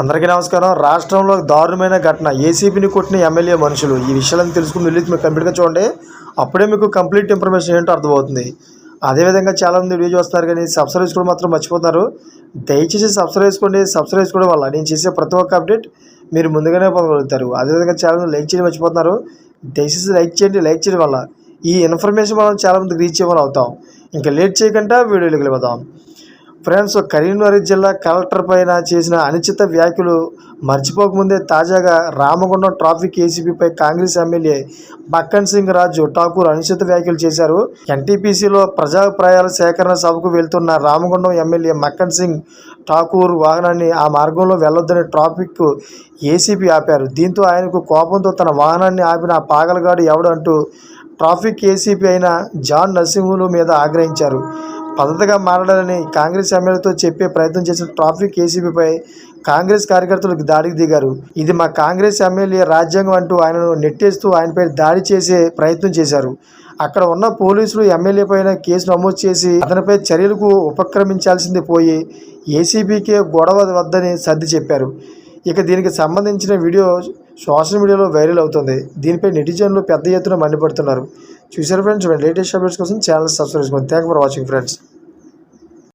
అందరికీ నమస్కారం. రాష్ట్రంలో దారుణమైన ఘటన. ఏసీబీని కొట్టిన ఎమ్మెల్యే మనుషులు. ఈ విషయాలను తెలుసుకుని వెళ్ళి మీరు కంప్లీట్గా చూడండి. అప్పుడే మీకు కంప్లీట్ ఇన్ఫర్మేషన్ ఏంటో అర్థమవుతుంది. అదేవిధంగా చాలామంది వీడియో చూస్తున్నారు కానీ సబ్స్క్రైబ్ చేసుకోవడం మాత్రం మర్చిపోతున్నారు. దయచేసి సబ్స్క్రైబ్ చేసుకోండి. సబ్స్క్రైబ్ చేసుకోవడం వల్ల నేను చేసే ప్రతి ఒక్క అప్డేట్ మీరు ముందుగానే పొందగలుగుతారు. అదేవిధంగా చాలామంది లైక్ చేయడం మర్చిపోతున్నారు. దయచేసి లైక్ చేయండి. లైక్ చేయడం వల్ల ఈ ఇన్ఫర్మేషన్ మనం చాలామందికి రీచ్ ఇవ్వాలి అవుతాం. ఇంకా లేట్ చేయకుండా వీడియోలోకి వెళ్ళిపోతాం ఫ్రెండ్స్ కరీంనగర్ జిల్లా కలెక్టర్ పైన చేసిన అనుచిత వ్యాఖ్యలు మర్చిపోకముందే తాజాగా రామగుండం ట్రాఫిక్ ఏసీబీపై కాంగ్రెస్ ఎమ్మెల్యే మక్కన్ సింగ్ రాజు ఠాకూర్ అనుచిత వ్యాఖ్యలు చేశారు. ఎన్టీపీసీలో ప్రజాభిప్రాయాల సేకరణ సభకు వెళ్తున్న రామగుండం ఎమ్మెల్యే మక్కన్ సింగ్ ఠాకూర్ వాహనాన్ని ఆ మార్గంలో వెళ్ళొద్దని ట్రాఫిక్ ఏసీబీ ఆపారు. దీంతో ఆయనకు కోపంతో తన వాహనాన్ని ఆపిన ఆ పాగలగాడు ఎవడు అంటూ ట్రాఫిక్ ఏసీపీ అయిన జాన్ నర్సింహులు మీద ఆగ్రహించారు. పద్ధతిగా మారడాలని కాంగ్రెస్ ఎమ్మెల్యేతో చెప్పే ప్రయత్నం చేసిన ట్రాఫిక్ ఏసీబీపై కాంగ్రెస్ కార్యకర్తలకు దాడికి దిగారు. ఇది మా కాంగ్రెస్ ఎమ్మెల్యే రాజ్యాంగం అంటూ ఆయనను నెట్టేస్తూ ఆయనపై దాడి చేసే ప్రయత్నం చేశారు. అక్కడ ఉన్న పోలీసులు ఎమ్మెల్యే పైన కేసు నమోదు చేసి అతనిపై చర్యలకు ఉపక్రమించాల్సింది పోయి ఏసీబీకే గొడవ వద్దని సర్ది చెప్పారు. ఇక దీనికి సంబంధించిన వీడియో సోషల్ మీడియాలో వైరల్ అవుతుంది. దీనిపై నెటిజన్లు పెద్ద ఎత్తున మండిపడుతున్నారు. చూసారు ఫ్రెండ్స్ లేటెస్ట్ అప్డేట్స్ కోసం ఛానల్ సబ్స్క్రైబ్ చేసుకోండి. Thank for watching friends.